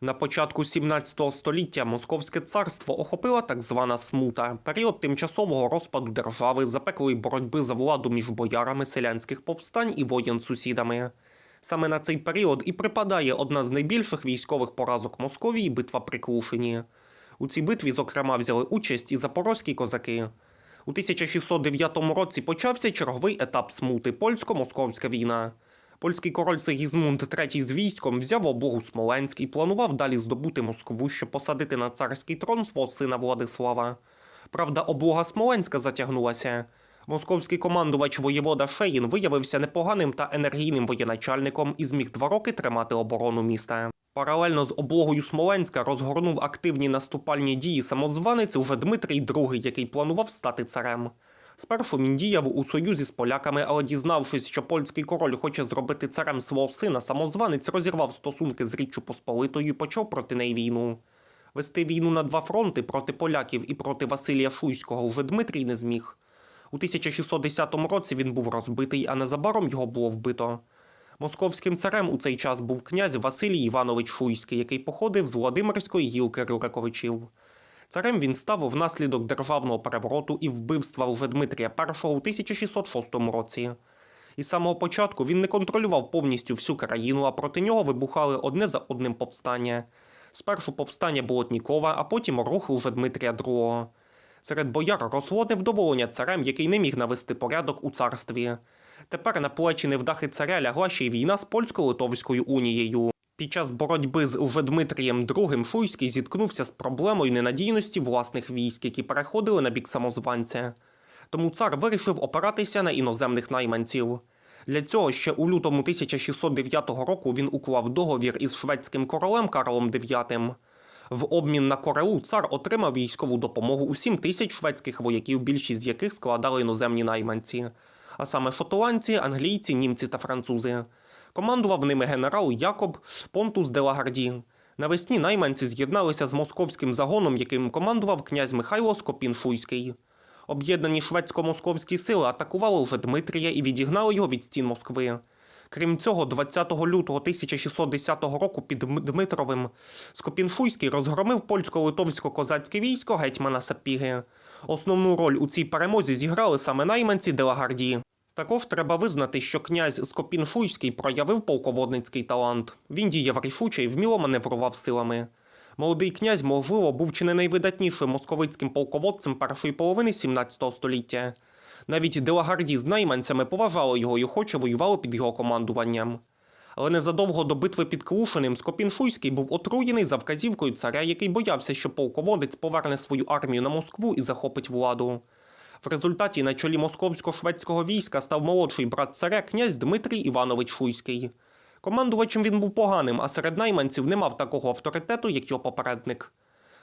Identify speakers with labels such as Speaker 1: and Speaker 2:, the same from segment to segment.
Speaker 1: На початку 17 століття Московське царство охопила так звана смута, період тимчасового розпаду держави, запеклої боротьби за владу між боярами селянських повстань і воєн сусідами. Саме на цей період і припадає одна з найбільших військових поразок Московії битва при Клушині. У цій битві, зокрема, взяли участь і запорозькі козаки. У 1609 році почався черговий етап смути польсько-московська війна. Польський король Сигізмунд III з військом взяв облогу Смоленськ і планував далі здобути Москву, щоб посадити на царський трон свого сина Владислава. Правда, облога Смоленська затягнулася. Московський командувач воєвода Шеїн виявився непоганим та енергійним воєначальником і зміг два роки тримати оборону міста. Паралельно з облогою Смоленська розгорнув активні наступальні дії самозванець уже Дмитрій II, який планував стати царем. Спершу він діяв у союзі з поляками, але дізнавшись, що польський король хоче зробити царем свого сина, самозванець розірвав стосунки з Річчю Посполитою і почав проти неї війну. Вести війну на два фронти проти поляків і проти Василія Шуйського уже Дмитрій не зміг. У 1610 році він був розбитий, а незабаром його було вбито. Московським царем у цей час був князь Василій Іванович Шуйський, який походив з Володимирської гілки Рюриковичів. Царем він став внаслідок державного перевороту і вбивства вже Дмитрія І у 1606 році. Із самого початку він не контролював повністю всю країну, а проти нього вибухали одне за одним повстання. Спершу повстання Болотнікова, а потім рух уже Дмитрія II. Серед бояр росло невдоволення царем, який не міг навести порядок у царстві. Тепер на плечі невдахи царя лягла ще й війна з польсько-литовською унією. Під час боротьби з уже Дмитрієм II Шуйський зіткнувся з проблемою ненадійності власних військ, які переходили на бік самозванця. Тому цар вирішив опиратися на іноземних найманців. Для цього ще у лютому 1609 року він уклав договір із шведським королем Карлом IX. В обмін на корелу цар отримав військову допомогу у 7 тисяч шведських вояків, більшість з яких складали іноземні найманці, а саме шотландці, англійці, німці та французи. Командував ними генерал Якоб Понтус де Лагарді. Навесні найманці з'єдналися з московським загоном, яким командував князь Михайло Скопін-Шуйський. Об'єднані шведсько-московські сили атакували вже Дмитрія і відігнали його від стін Москви. Крім цього, 20 лютого 1610 року під Дмитровим Скопін-Шуйський розгромив польсько-литовсько-козацьке військо гетьмана Сапіги. Основну роль у цій перемозі зіграли саме найманці Делагарді. Також треба визнати, що князь Скопін-Шуйський проявив полководницький талант. Він діяв рішуче і вміло маневрував силами. Молодий князь, можливо, був чи не найвидатнішим московицьким полководцем першої половини 17 століття. Навіть Делагарді з найманцями поважали його і охоче воювали під його командуванням. Але незадовго до битви під Клушиним Скопін-Шуйський був отруєний за вказівкою царя, який боявся, що полководець поверне свою армію на Москву і захопить владу. В результаті на чолі московсько-шведського війська став молодший брат царя князь Дмитрій Іванович Шуйський. Командувачем він був поганим, а серед найманців не мав такого авторитету, як його попередник.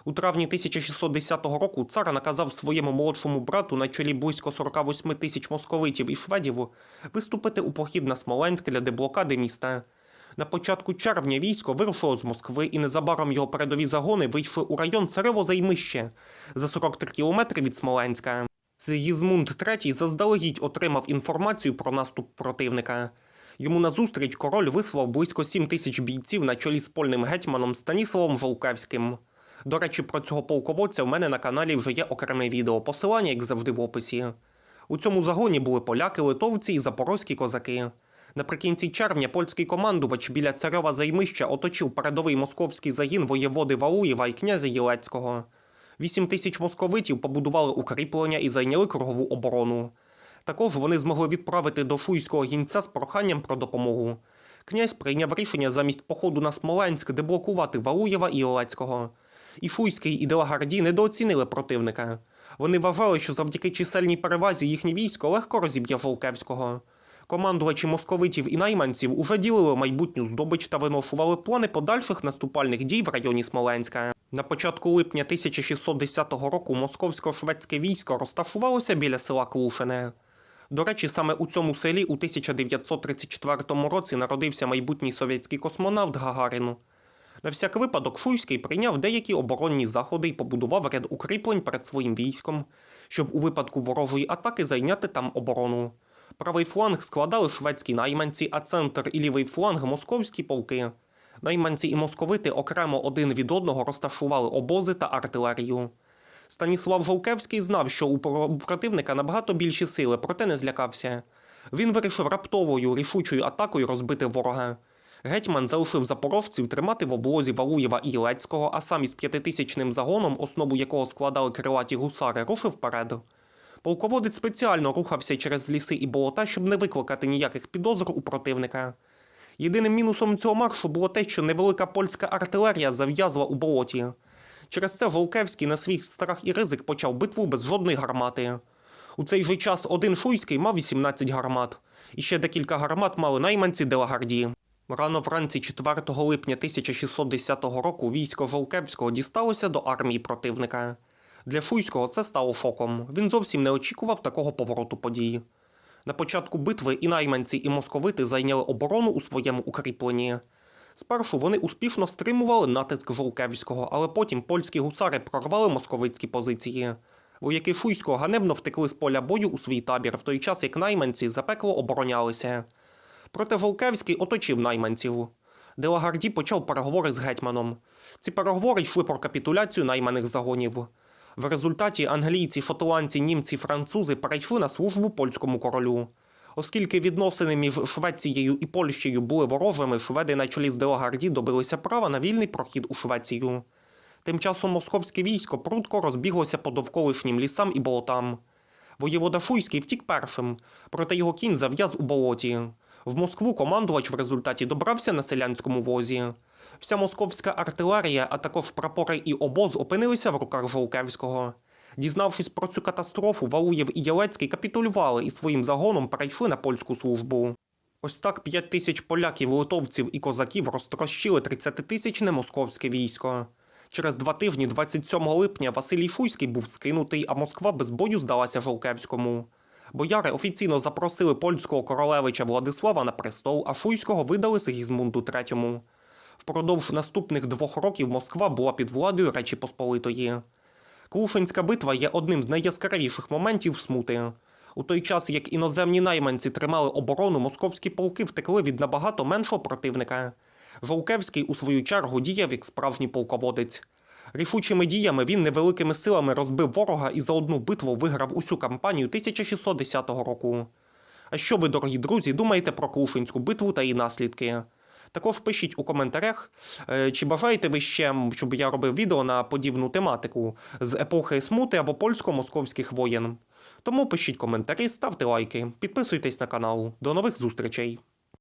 Speaker 1: У травні 1610 року цар наказав своєму молодшому брату на чолі близько 48 тисяч московитів і шведів виступити у похід на Смоленськ для деблокади міста. На початку червня військо вирушило з Москви, і незабаром його передові загони вийшли у район Царево-Займище за 43 кілометри від Смоленська. Сигізмунд III заздалегідь отримав інформацію про наступ противника. Йому назустріч король вислав близько 7 тисяч бійців на чолі з польним гетьманом Станіславом Жолкевським. До речі, про цього полководця в мене на каналі вже є окреме відео, посилання, як завжди, в описі. У цьому загоні були поляки, литовці і запорозькі козаки. Наприкінці червня польський командувач біля царьова займища оточив передовий московський загін воєводи Валуєва і князя Єлецького. Вісім тисяч московитів побудували укріплення і зайняли кругову оборону. Також вони змогли відправити до шуйського гінця з проханням про допомогу. Князь прийняв рішення замість походу на Смоленськ деблокувати Валуєва і Олецького. І Шуйський і Делагарді недооцінили противника. Вони вважали, що завдяки чисельній перевазі їхнє військо легко розіб'є Жолкевського. Командувачі московитів і найманців уже ділили майбутню здобич та виношували плани подальших наступальних дій в районі Смоленська. На початку липня 1610 року московсько-шведське військо розташувалося біля села Клушине. До речі, саме у цьому селі у 1934 році народився майбутній совєтський космонавт Гагарін. На всяк випадок Шуйський прийняв деякі оборонні заходи і побудував ряд укріплень перед своїм військом, щоб у випадку ворожої атаки зайняти там оборону. Правий фланг складали шведські найманці, а центр і лівий фланг московські полки. Найманці і московити окремо один від одного розташували обози та артилерію. Станіслав Жолкевський знав, що у противника набагато більші сили, проте не злякався. Він вирішив раптовою рішучою атакою розбити ворога. Гетьман залишив запорожців тримати в облозі Валуєва і Ілецького, а сам із п'ятитисячним загоном, основу якого складали крилаті гусари, рушив вперед. Полководець спеціально рухався через ліси і болота, щоб не викликати ніяких підозр у противника. Єдиним мінусом цього маршу було те, що невелика польська артилерія зав'язла у болоті. Через це Жолкевський на свій страх і ризик почав битву без жодної гармати. У цей же час один шуйський мав 18 гармат, і ще декілька гармат мали найманці Делагарді. Рано вранці 4 липня 1610 року військо Жолкевського дісталося до армії противника. Для Шуйського це стало шоком. Він зовсім не очікував такого повороту подій. На початку битви і найманці, і московити зайняли оборону у своєму укріпленні. Спершу вони успішно стримували натиск Жолкевського, але потім польські гусари прорвали московицькі позиції. Вояки Шуйського ганебно втекли з поля бою у свій табір, в той час як найманці запекло оборонялися. Проте Жолкевський оточив найманців. Делагарді почав переговори з гетьманом. Ці переговори йшли про капітуляцію найманих загонів. В результаті англійці, шотландці, німці, французи перейшли на службу польському королю. Оскільки відносини між Швецією і Польщею були ворожими, шведи на чолі з Делагарді добилися права на вільний прохід у Швецію. Тим часом московське військо прудко розбіглося по довколишнім лісам і болотам. Воєвода Шуйський втік першим, проте його кінь зав'яз у болоті. В Москву командувач в результаті добрався на селянському возі. Вся московська артилерія, а також прапори і обоз опинилися в руках Жолкевського. Дізнавшись про цю катастрофу, Валуєв і Єлецький капітулювали і своїм загоном перейшли на польську службу. Ось так п'ять тисяч поляків, литовців і козаків розтрощили 30-тисячне московське військо. Через два тижні, 27 липня, Василій Шуйський був скинутий, а Москва без бою здалася Жолкевському. Бояри офіційно запросили польського королевича Владислава на престол, а Шуйського видали Сигізмунду III. Впродовж наступних двох років Москва була під владою Речі Посполитої. Клушинська битва є одним з найяскравіших моментів смути. У той час, як іноземні найманці тримали оборону, московські полки втекли від набагато меншого противника. Жолкевський, у свою чергу, діяв як справжній полководець. Рішучими діями він невеликими силами розбив ворога і за одну битву виграв усю кампанію 1610 року. А що ви, дорогі друзі, думаєте про Клушинську битву та її наслідки? Також пишіть у коментарях, е, чи бажаєте ви ще, щоб я робив відео на подібну тематику з епохи смути або польсько-московських воєн. Тому пишіть коментарі, ставте лайки, підписуйтесь на канал. До нових зустрічей!